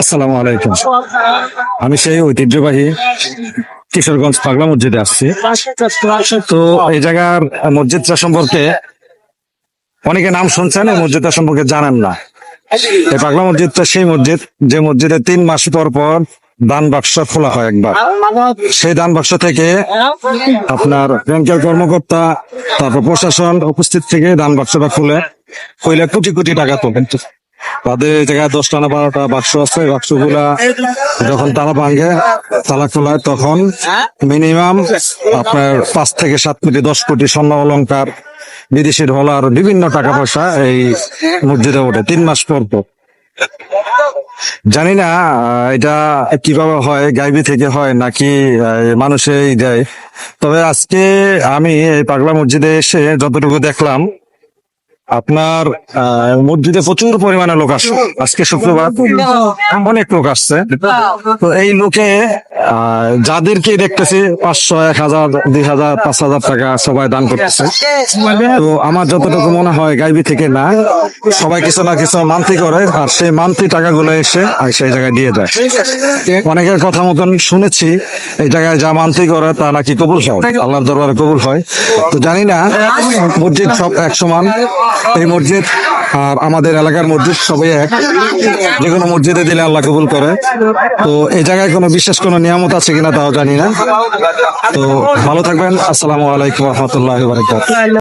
আসসালামু আলাইকুম। আমি সেই ঐতিহ্যবাহী কিশোরগঞ্জ পাগলা মসজিদে আসছি। তো এই জায়গার মসজিদটা সম্পর্কে অনেকে নাম শুনছেন, এই মসজিদটা সম্পর্কে জানেন না। এই পাগলা মসজিদটা সেই মসজিদ, যে মসজিদে তিন মাস পর পর দান বাক্স খোলা হয় একবার। সেই দান বাক্স থেকে আপনার ব্যাংকের কর্মকর্তা, তারপর প্রশাসন উপস্থিত থেকে দান বাক্সটা খুলে কইলে কোটি কোটি টাকা তোলেন। তাদের জায়গায় দশটা না বারোটা বাক্স আছে বাক্সগুলা যখন তালা ভাঙে তালা খোলায় তখন মিনিমাম আপনার পাঁচ থেকে সাত কোটি দশ কোটি স্বর্ণ অলংকার বিদেশি ডলার বিভিন্ন টাকা পয়সা এই মসজিদে ওঠে তিন মাস পর পর। জানি না এটা কীভাবে হয় গাইবি থেকে হয় নাকি আহ, মানুষেই দেয়। তবে আজকে আমি এই পাগলা মসজিদে এসে যতটুকু দেখলাম আপনার আহ, মসজিদে প্রচুর পরিমাণে লোক আসছে আজকে শুক্রবার অনেক লোক আসছে। তো এই লোকে যাদেরকে দেখতেছি পাঁচশো, এক হাজার, দুই হাজার, পাঁচ হাজার টাকা সবাই দান করতেছে। তো আমার যতটুকু মনে হয় গাইবি থেকে না, সবাই কিছু না কিছু মান্তি করে, আর সেই মান্তি টাকাগুলো এসে আর সেই জায়গায় দিয়ে দেয়। অনেকের কথা মতন শুনেছি, এই জায়গায় যা মান্তি করে তা নাকি কবুল হয়, আল্লাহর দরবারে কবুল হয়। তো জানি না, মসজিদ সব এক সমান এই মসজিদ আমাদের এলাকার মসজিদ সবাই এক। যে কোনো মসজিদে দিলে আল্লাহ কবুল করে। তো এই জায়গায় কোনো বিশেষ কোনো নিয়ামত আছে কিনা তাও জানি না। তো ভালো থাকবেন। আসসালামু আলাইকুম রহমতুল্লাহ